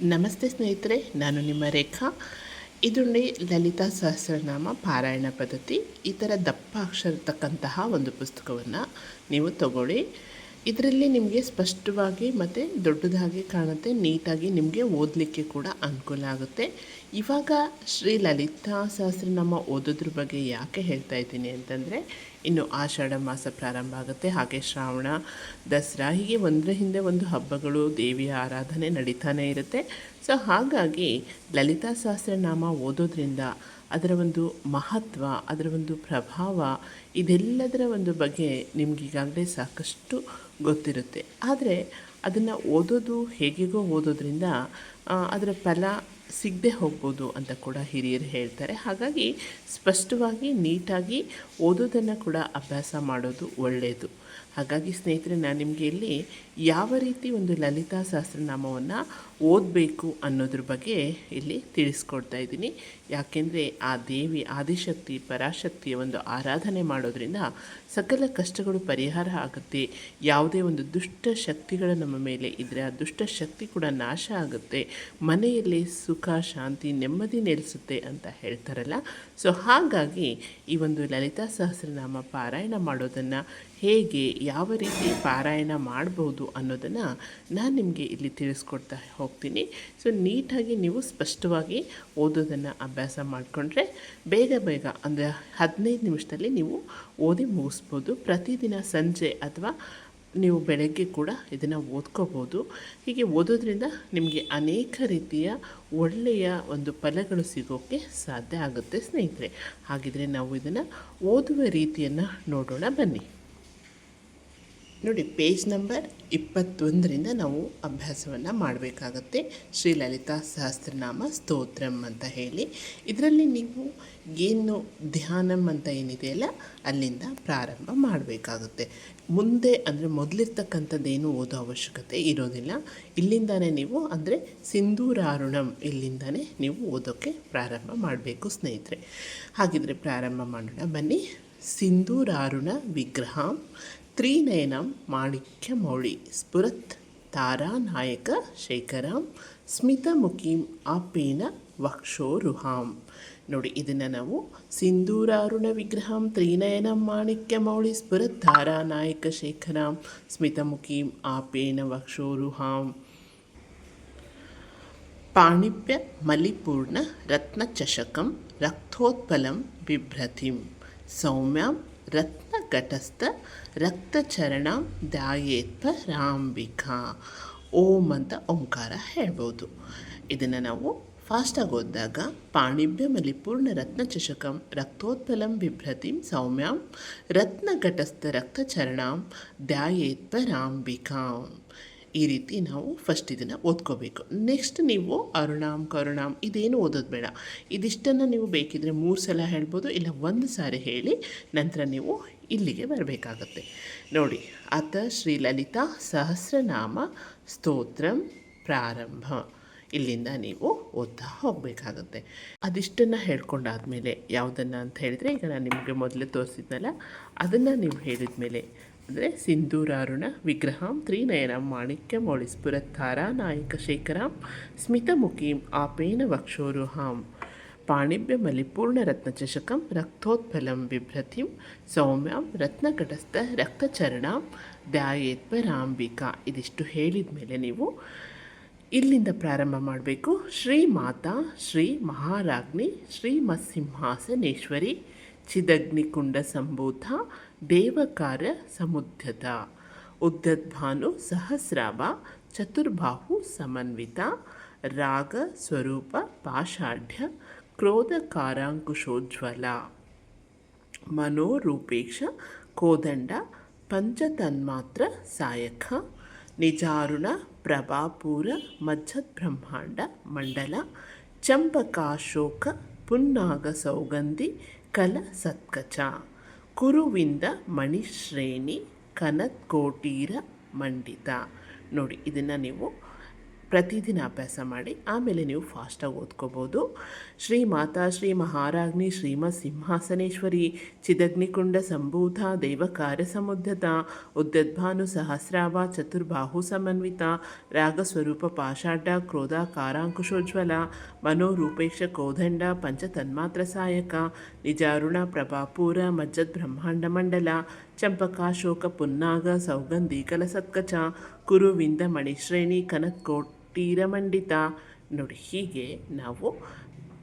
ನಮಸ್ತೆ ಸ್ನೇಹಿತರೆ, ನಾನು ನಿಮ್ಮ ರೇಖಾ. ಇದು ಲಲಿತಾ ಸಹಸ್ರನಾಮ, ಪಾರಾಯಣ ಪದ್ಧತಿ, ಈ ಥರ ದಪ್ಪ ಅಕ್ಷರ ಇರ್ತಕ್ಕಂತಹ ಒಂದು ಪುಸ್ತಕವನ್ನು ನೀವು ತಗೊಳ್ಳಿ. ಇದರಲ್ಲಿ ನಿಮಗೆ ಸ್ಪಷ್ಟವಾಗಿ ಮತ್ತು ದೊಡ್ಡದಾಗಿ ಕಾಣುತ್ತೆ, ನೀಟಾಗಿ ನಿಮಗೆ ಓದಲಿಕ್ಕೆ ಕೂಡ ಅನುಕೂಲ ಆಗುತ್ತೆ. ಇವಾಗ ಶ್ರೀ ಲಲಿತಾ ಸಹಸ್ರನಾಮ ಓದೋದ್ರ ಬಗ್ಗೆ ಯಾಕೆ ಹೇಳ್ತಾ ಇದ್ದೀನಿ ಅಂತಂದರೆ, ಇನ್ನು ಆಷಾಢ ಮಾಸ ಪ್ರಾರಂಭ ಆಗುತ್ತೆ. ಹಾಗೆ ಶ್ರಾವಣ, ದಸರಾ, ಹೀಗೆ ಒಂದರ ಹಿಂದೆ ಒಂದು ಹಬ್ಬಗಳು ದೇವಿಯ ಆರಾಧನೆ ನಡೀತಾನೆ ಇರುತ್ತೆ. ಸೊ ಹಾಗಾಗಿ ಲಲಿತಾ ಸಹಸ್ರನಾಮ ಓದೋದ್ರಿಂದ ಅದರ ಒಂದು ಮಹತ್ವ, ಅದರ ಒಂದು ಪ್ರಭಾವ, ಇದೆಲ್ಲದರ ಒಂದು ಬಗ್ಗೆ ನಿಮಗೀಗಾಗಲೇ ಸಾಕಷ್ಟು ಗೊತ್ತಿರುತ್ತೆ. ಆದರೆ ಅದನ್ನು ಓದೋದು ಹೇಗೆಗೋ ಓದೋದ್ರಿಂದ ಅದರ ಫಲ ಸಿಗದೆ ಹೋಗ್ಬೋದು ಅಂತ ಕೂಡ ಹಿರಿಯರು ಹೇಳ್ತಾರೆ. ಹಾಗಾಗಿ ಸ್ಪಷ್ಟವಾಗಿ ನೀಟಾಗಿ ಓದೋದನ್ನು ಕೂಡ ಅಭ್ಯಾಸ ಮಾಡೋದು ಒಳ್ಳೆಯದು ಹಾಗಾಗಿ ಸ್ನೇಹಿತರೆ, ನಾನು ನಿಮಗೆ ಇಲ್ಲಿ ಯಾವ ರೀತಿ ಒಂದು ಲಲಿತಾ ಸಹಸ್ರನಾಮವನ್ನು ಓದಬೇಕು ಅನ್ನೋದ್ರ ಬಗ್ಗೆ ಇಲ್ಲಿ ತಿಳಿಸ್ಕೊಡ್ತಾ ಇದ್ದೀನಿ. ಯಾಕೆಂದರೆ ಆ ದೇವಿ ಆದಿಶಕ್ತಿ, ಪರಾಶಕ್ತಿಯ ಒಂದು ಆರಾಧನೆ ಮಾಡೋದ್ರಿಂದ ಸಕಲ ಕಷ್ಟಗಳು ಪರಿಹಾರ ಆಗುತ್ತೆ. ಯಾವುದೇ ಒಂದು ದುಷ್ಟ ಶಕ್ತಿಗಳು ನಮ್ಮ ಮೇಲೆ ಇದ್ದರೆ ಆ ದುಷ್ಟ ಶಕ್ತಿ ಕೂಡ ನಾಶ ಆಗುತ್ತೆ. ಮನೆಯಲ್ಲಿ ಸುಖ, ಶಾಂತಿ, ನೆಮ್ಮದಿ ನೆಲೆಸುತ್ತೆ ಅಂತ ಹೇಳ್ತಾರಲ್ಲ. ಸೊ ಹಾಗಾಗಿ ಈ ಒಂದು ಲಲಿತಾ ಸಹಸ್ರನಾಮ ಪಾರಾಯಣ ಮಾಡೋದನ್ನು ಹೇಗೆ ಯಾವ ರೀತಿ ಪಾರಾಯಣ ಮಾಡ್ಬೋದು ಅನ್ನೋದನ್ನು ನಾನು ನಿಮಗೆ ಇಲ್ಲಿ ತಿಳಿಸ್ಕೊಡ್ತಾ ಹೋಗ್ತೀನಿ. ಸೊ ನೀಟಾಗಿ ನೀವು ಸ್ಪಷ್ಟವಾಗಿ ಓದೋದನ್ನು ಅಭ್ಯಾಸ ಮಾಡಿಕೊಂಡ್ರೆ ಬೇಗ ಬೇಗ ಅಂದರೆ ಹದಿನೈದು ನಿಮಿಷದಲ್ಲಿ ನೀವು ಓದಿ ಮುಗಿಸ್ಬೋದು. ಪ್ರತಿದಿನ ಸಂಜೆ ಅಥವಾ ನೀವು ಬೆಳಗ್ಗೆ ಕೂಡ ಇದನ್ನು ಓದ್ಕೋಬೋದು. ಹೀಗೆ ಓದೋದ್ರಿಂದ ನಿಮಗೆ ಅನೇಕ ರೀತಿಯ ಒಳ್ಳೆಯ ಒಂದು ಫಲಗಳು ಸಿಗೋಕ್ಕೆ ಸಾಧ್ಯ ಆಗುತ್ತೆ ಸ್ನೇಹಿತರೆ. ಹಾಗಿದ್ರೆ ನಾವು ಇದನ್ನು ಓದುವ ರೀತಿಯನ್ನು ನೋಡೋಣ ಬನ್ನಿ. ನೋಡಿ ಪೇಜ್ ನಂಬರ್ ಇಪ್ಪತ್ತೊಂದರಿಂದ ನಾವು ಅಭ್ಯಾಸವನ್ನು ಮಾಡಬೇಕಾಗತ್ತೆ. ಶ್ರೀ ಲಲಿತಾ ಸಹಸ್ರನಾಮ ಸ್ತೋತ್ರಂ ಅಂತ ಹೇಳಿ. ಇದರಲ್ಲಿ ನೀವು ಏನು ಧ್ಯಾನಂ ಅಂತ ಏನಿದೆಯಲ್ಲ, ಅಲ್ಲಿಂದ ಪ್ರಾರಂಭ ಮಾಡಬೇಕಾಗುತ್ತೆ. ಮುಂದೆ ಅಂದರೆ ಮೊದಲಿರ್ತಕ್ಕಂಥದ್ದೇನು ಓದೋ ಅವಶ್ಯಕತೆ ಇರೋದಿಲ್ಲ. ಇಲ್ಲಿಂದಾನೇ ನೀವು ಅಂದರೆ ಸಿಂಧೂರಾರುಣಂ ಇಲ್ಲಿಂದಾನೇ ನೀವು ಓದೋಕ್ಕೆ ಪ್ರಾರಂಭ ಮಾಡಬೇಕು ಸ್ನೇಹಿತರೆ. ಹಾಗಿದ್ರೆ ಪ್ರಾರಂಭ ಮಾಡೋಣ. ಬನ್ನಿ. ಸಿಂಧೂರಾರುಣ ವಿಗ್ರಹಂ ತ್ರಿನಯನಂ ಮಾಣಿಕ್ಯಮೌಳಿ ಸ್ಫುರತ್ ತಾರಾನಾಯಕ ಶೇಖರಾಂ ಸ್ಮಿತಮುಖೀಂ ಆಪೇನ ವಕ್ಷೋರುಹಾಂ ನೋಡಿ ಇದನ್ನು ನಾವು ಸಿಂಧೂರಾರುಣ ವಿಗ್ರಹಂ ತ್ರಿನಯನಂ ಮಾಣಿಕ್ಯಮೌಳಿ ಸ್ಫುರತ್ ತಾರಾನಾಯಕ ಶೇಖರಾಂ ಸ್ಮಿತಮುಖೀಂ ಆಪೇನ ವಕ್ಷೋರುಹಾಂ ಪಾಣಿಪ್ಯ ಮಲಿಪೂರ್ಣ ರತ್ನಚಷಕಂ ರಕ್ತೋತ್ಪಲಂ ಬಿಭ್ರತಿಂ ಸೌಮ್ಯಾಂ ರತ್ನಘಟಸ್ಥ ರಕ್ತಚರಣ ದಾಯೇತ್ವ ರಾಂಬಿಕಾ. ಓಂ ಅಂತ ಓಂಕಾರ ಹೇಳ್ಬೋದು. ಇದನ್ನು ನಾವು ಫಾಸ್ಟಾಗಿ ಓದಿದಾಗ ಪಾಣಿಭ್ಯ ಮಲಿಪೂರ್ಣ ರತ್ನಚಷಕಂ ರಕ್ತೋತ್ಪಲಂ ಬಿಭ್ರತಿಂ ಸೌಮ್ಯಾಂ, ರತ್ನಘಟಸ್ಥ ರಕ್ತಚರಣಂ ದ್ಯಾಯೇತ್ವ ರಾಂಬಿಕಾಂ. ಈ ರೀತಿ ನಾವು ಫಸ್ಟ್ ಇದನ್ನು ಓದ್ಕೋಬೇಕು. ನೆಕ್ಸ್ಟ್ ನೀವು ಅರುಣಾಮ್, ಕರುಣಾಮ್ ಇದೇನು ಓದೋದು ಬೇಡ. ಇದಿಷ್ಟನ್ನು ನೀವು ಬೇಕಿದ್ರೆ ಮೂರು ಸಲ ಹೇಳ್ಬೋದು, ಇಲ್ಲ ಒಂದು ಸಾರಿ ಹೇಳಿ ನಂತರ ನೀವು ಇಲ್ಲಿಗೆ ಬರಬೇಕಾಗತ್ತೆ. ನೋಡಿ ಅತ ಶ್ರೀ ಲಲಿತಾ ಸಹಸ್ರನಾಮ ಸ್ತೋತ್ರಂ ಪ್ರಾರಂಭ. ಇಲ್ಲಿಂದ ನೀವು ಓದ್ತಾ ಹೋಗಬೇಕಾಗತ್ತೆ. ಅದಿಷ್ಟನ್ನು ಹೇಳ್ಕೊಂಡಾದ್ಮೇಲೆ ಯಾವುದನ್ನು ಅಂತ ಹೇಳಿದರೆ ಈಗ ನಾನು ನಿಮಗೆ ಮೊದಲೇ ತೋರಿಸಿದ್ನಲ್ಲ, ಅದನ್ನು ನೀವು ಹೇಳಿದ ಮೇಲೆ ಅಂದರೆ ಸಿಂಧೂರಾರುಣ, ವಿಗ್ರಹಂ, ತ್ರಿನಯನಂ, ಮಾಣಿಕ್ಯ ಮೌಳಿಸ್ಪುರತ್ತಾರ ನಾಯಕ ಶೇಖರಾಂ ಸ್ಮಿತಮುಖೀಂ, ಆಪೇನ ವಕ್ಷೋರುಹಾಂ. ರತ್ನಚಷಕಂ ರಕ್ತೋತ್ಪಲಂ ಬಿಭ್ರತಿಂ, ಸೌಮ್ಯಾಂ, ರತ್ನಕಟಸ್ಥ, ರಕ್ತಚರಣಾಂ ಧ್ಯಾಯೇತ್ವ ರಾಂಬಿಕಾ ಇದಿಷ್ಟು ಹೇಳಿದ ಮೇಲೆ ನೀವು ಇಲ್ಲಿಂದ ಪ್ರಾರಂಭ ಮಾಡಬೇಕು. ಶ್ರೀ ಮಾತಾ, ಶ್ರೀ ಮಹಾರಾಜ್ಞಿ, ಶ್ರೀ ಮತ್ಸಿಂಹಾಸನೇಶ್ವರಿ, ಚಿದಗ್ನಿಕುಂಡ ಸಂಭೂತ ದೇವಕಾರ ಸಮುದ್ಯತ ಉದ್ದದ್ಭಾನು ಸಹಸ್ರಾಭ ಚತುರ್ಬಾಹು ಸಮನ್ವಿತ. ರಾಗ ಸ್ವರೂಪ ಪಾಷಾಢ್ಯ ಕ್ರೋಧಕಾರಾಂಕುಶೋಜ್ವಲ. ಮನೋರೂಪೇಕ್ಷ ಕೋದಂಡ ಪಂಚತನ್ಮಾತ್ರ ಸಾಯಕ. ನಿಜಾರುಣ ಪ್ರಭಾಪೂರ ಮಜ್ಜದ್ಬ್ರಹ್ಮಾಂಡ ಮಂಡಲ. ಚಂಪಕಾಶೋಕ ಪುನ್ನಾಗ ಸೌಗಂಧಿ ಕಲ ಸತ್ಕಚ ಕುರುವಿಂದ ಮಣಿಶ್ರೇಣಿ ಕನತ್ಕೋಟೀರ ಮಂಡಿತ. ನೋಡಿ ಇದನ್ನು ನೀವು ಪ್ರತಿದಿನ ಅಭ್ಯಾಸ ಮಾಡಿ ಆಮೇಲೆ ನೀವು ಫಾಸ್ಟಾಗಿ ಓದ್ಕೋಬೋದು. ಶ್ರೀ ಮಾತಾ, ಶ್ರೀ ಮಹಾರಾಜ್ನಿ ಶ್ರೀಮ ಸಿಂಹಾಸನೇಶ್ವರಿ, ಚಿದಗ್ನಿಕುಂಡ ಸಂಭೂತ ದೈವ ಕಾರ್ಯ ಸಮುದ್ಧತ, ಉದ್ಯದ್ಭಾನು ಸಹಸ್ರಾವ, ಚತುರ್ಬಾಹು ಸಮನ್ವಿತ, ರಾಗಸ್ವರೂಪ ಪಾಷಾಢ, ಕ್ರೋಧ ಕಾರಾಂಕುಶೋಜ್ವಲ, ಮನೋರೂಪೇಕ್ಷ ಕೋದಂಡ, ಪಂಚತನ್ಮಾತ್ರ ಸಾಯಕ, ನಿಜಾರುಣ ಪ್ರಭಾಪೂರ, ಮಜ್ಜದ್ ಬ್ರಹ್ಮಾಂಡ ಮಂಡಲ, ಚಂಪಕ, ಶೋಕ, ಪುನ್ನಾಗ, ಸೌಗಂಧಿ ಸತ್ಕಚ ಕುರುವಿಂದ ಮಣಿಶ್ರೇಣಿ ಕನತ್ಕೋಟೀರ ಮಂಡಿತ ನೋಡಿ, ಹೀಗೆ ನಾವು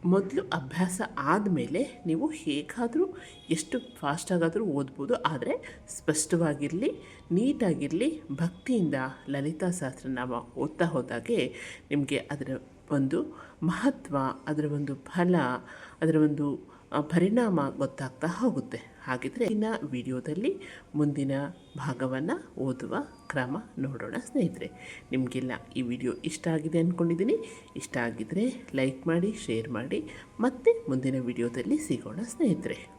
ಮೊದಲು ಅಭ್ಯಾಸ ಆದಮೇಲೆ ನೀವು ಹೇಗಾದರೂ, ಎಷ್ಟು ಫಾಸ್ಟಾಗಾದರೂ ಓದ್ಬೋದು. ಆದರೆ ಸ್ಪಷ್ಟವಾಗಿರಲಿ, ನೀಟಾಗಿರಲಿ, ಭಕ್ತಿಯಿಂದ ಲಲಿತಾ ನಾವು ಓದ್ತಾ ಹೋದಾಗೆ ನಿಮಗೆ ಅದರ ಒಂದು ಮಹತ್ವ, ಅದರ ಒಂದು ಫಲ, ಅದರ ಒಂದು ಪರಿಣಾಮ ಗೊತ್ತಾಗ್ತಾ ಹೋಗುತ್ತೆ. ಹಾಗಿದ್ರೆ ಇನ್ನು ವಿಡಿಯೋದಲ್ಲಿ ಮುಂದಿನ ಭಾಗವನ್ನು ಓದುವ ಕ್ರಮ ನೋಡೋಣ ಸ್ನೇಹಿತರೆ. ನಿಮಗೆಲ್ಲ ಈ ವಿಡಿಯೋ ಇಷ್ಟ ಆಗಿದೆ ಅಂದ್ಕೊಂಡಿದ್ದೀನಿ ಇಷ್ಟ ಆಗಿದ್ದರೆ ಲೈಕ್ ಮಾಡಿ, ಶೇರ್ ಮಾಡಿ, ಮತ್ತೆ ಮುಂದಿನ ವಿಡಿಯೋದಲ್ಲಿ ಸಿಗೋಣ ಸ್ನೇಹಿತರೆ.